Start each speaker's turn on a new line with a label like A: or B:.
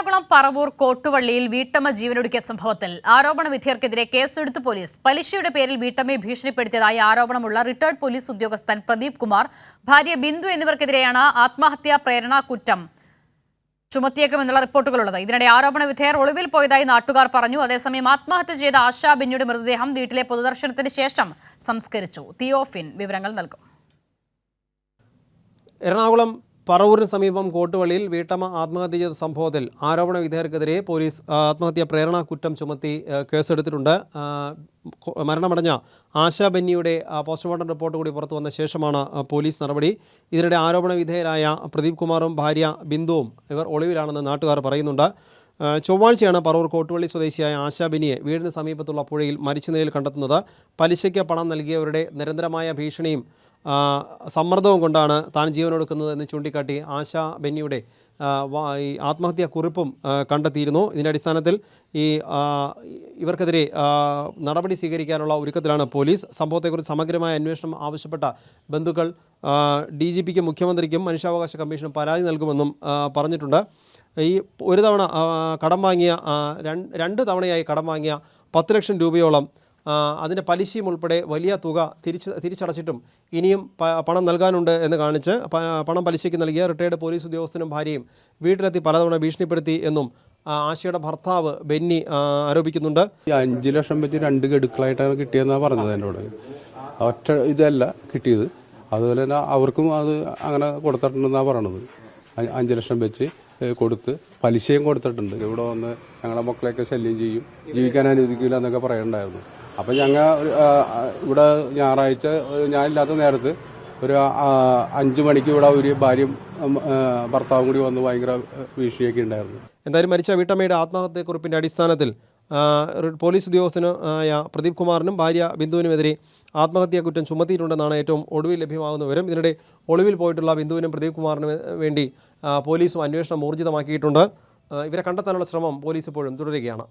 A: എറണാകുളം പറവൂർ കോട്ടുവള്ളിയിൽ വീട്ടമ്മ ജീവനൊടുക്കിയ സംഭവത്തിൽ ആരോപണ വിധിയർക്കെതിരെ കേസെടുത്ത് പോലീസ് പലിശയുടെ പേരിൽ വീട്ടമ്മയെ ഭീഷണിപ്പെടുത്തിയതായി ആരോപണമുള്ള റിട്ടയർഡ് പോലീസ് ഉദ്യോഗസ്ഥൻ പ്രദീപ് കുമാർ ഭാര്യ ബിന്ദു എന്നിവർക്കെതിരെയാണ് ആത്മഹത്യാ പ്രേരണ കുറ്റം ചുമത്തിയേക്കുമെന്നുള്ള റിപ്പോർട്ടുകളുള്ളത്. ഇതിനിടെ ആരോപണ വിധേയർ ഒളിവിൽ പോയതായി നാട്ടുകാർ പറഞ്ഞു. അതേസമയം ആത്മഹത്യ ചെയ്ത ആശാ ബിന്നിയുടെ മൃതദേഹം വീട്ടിലെ പൊതുദർശനത്തിന് ശേഷം സംസ്കരിച്ചു. തിയോഫിൻ വിവരങ്ങൾ നൽകും.
B: എറണാകുളം പറവൂരിന് സമീപം കോട്ടുവള്ളിയിൽ വീട്ടമ്മ ആത്മഹത്യ ചെയ്ത സംഭവത്തിൽ ആരോപണ വിധേയർക്കെതിരെ പോലീസ് ആത്മഹത്യ പ്രേരണ കുറ്റം ചുമത്തി കേസെടുത്തിട്ടുണ്ട്. മരണമടഞ്ഞ ആശാ ബെന്നിയുടെ പോസ്റ്റ്മോർട്ടം റിപ്പോർട്ട് കൂടി പുറത്തു വന്ന ശേഷമാണ് പോലീസ് നടപടി. ഇതിനിടെ ആരോപണ വിധേയരായ പ്രദീപ് കുമാറും ഭാര്യ ബിന്ദുവും ഇവർ ഒളിവിലാണെന്ന് നാട്ടുകാർ പറയുന്നുണ്ട്. ചൊവ്വാഴ്ചയാണ് പറവൂർ കോട്ടുവള്ളി സ്വദേശിയായ ആശാ ബെന്നിയെ വീടിന് സമീപത്തുള്ള പുഴയിൽ മരിച്ച നിലയിൽ കണ്ടെത്തുന്നത്. പലിശയ്ക്ക് പണം നൽകിയവരുടെ നിരന്തരമായ ഭീഷണിയും സമ്മർദ്ദവും കൊണ്ടാണ് താൻ ജീവനൊടുക്കുന്നത് എന്ന് ചൂണ്ടിക്കാട്ടി ആശ ബെന്നിയുടെ ഈ ആത്മഹത്യാ കുറിപ്പും കണ്ടെത്തിയിരുന്നു. ഇതിന്റെ അടിസ്ഥാനത്തിൽ ഈ ഇവർക്കെതിരെ നടപടി സ്വീകരിക്കാനുള്ള ഒരുക്കത്തിലാണ് പോലീസ്. സംഭവത്തെക്കുറിച്ച് സമഗ്രമായ അന്വേഷണം ആവശ്യപ്പെട്ട ബന്ധുക്കൾ ഡി ജി പിക്കും മുഖ്യമന്ത്രിക്കും മനുഷ്യാവകാശ കമ്മീഷനും പരാതി നൽകുമെന്നും പറഞ്ഞിട്ടുണ്ട്. ഈ ഒരു തവണ കടം വാങ്ങിയ രണ്ട് തവണയായി കടം വാങ്ങിയ പത്ത് ലക്ഷം രൂപയോളം അതിന്റെ പലിശയും ഉൾപ്പെടെ വലിയ തുക തിരിച്ച് തിരിച്ചടച്ചിട്ടും ഇനിയും പണം നൽകാനുണ്ട് എന്ന് കാണിച്ച് പണം പലിശയ്ക്ക് നൽകിയ റിട്ടയർഡ് പോലീസ് ഉദ്യോഗസ്ഥനും ഭാര്യയും വീട്ടിലെത്തി പലതവണ ഭീഷണിപ്പെടുത്തി എന്നും ആശയുടെ ഭർത്താവ് ബെന്നി ആരോപിക്കുന്നുണ്ട്.
C: അഞ്ച് ലക്ഷം വെച്ച് രണ്ട് ഗഡുക്കളായിട്ടാണ് കിട്ടിയെന്നാണ് പറഞ്ഞത് എന്നോട്. ഒറ്റ ഇതല്ല കിട്ടിയത്. അതുപോലെ തന്നെ അവർക്കും അത് അങ്ങനെ കൊടുത്തിട്ടുണ്ടെന്നാണ് പറയണത്. അഞ്ച് ലക്ഷം വെച്ച് കൊടുത്ത് പലിശയും കൊടുത്തിട്ടുണ്ട്. ഇവിടെ വന്ന് ഞങ്ങളെ മക്കളെയൊക്കെ ശല്യം ചെയ്യും. ജീവിക്കാൻ അനുവദിക്കില്ല എന്നൊക്കെ പറയണ്ടായിരുന്നു. അപ്പം ഞങ്ങൾ ഇവിടെ ഞായറാഴ്ച ഞാനില്ലാത്ത നേരത്ത് ഒരു അഞ്ചു മണിക്ക് ഇവിടെ ഒരു ഭാര്യയും ഭർത്താവും കൂടി വന്ന് ഭയങ്കര വീഴ്ചയൊക്കെ ഉണ്ടായിരുന്നു.
B: എന്തായാലും മരിച്ച വീട്ടമ്മയുടെ ആത്മഹത്യക്കുറിപ്പിന്റെ അടിസ്ഥാനത്തിൽ പോലീസ് ഉദ്യോഗസ്ഥന് പ്രദീപ് കുമാറിനും ഭാര്യ ബിന്ദുവിനുമെതിരെ ആത്മഹത്യാ കുറ്റം ചുമത്തിയിട്ടുണ്ടെന്നാണ് ഏറ്റവും ഒടുവിൽ ലഭ്യമാകുന്ന വിവരം. ഇതിനിടെ ഒളിവിൽ പോയിട്ടുള്ള ബിന്ദുവിനും പ്രദീപ് കുമാറിനും വേണ്ടി പോലീസും അന്വേഷണം ഊർജിതമാക്കിയിട്ടുണ്ട്. ഇവരെ കണ്ടെത്താനുള്ള ശ്രമം പോലീസ് ഇപ്പോഴും തുടരുകയാണ്.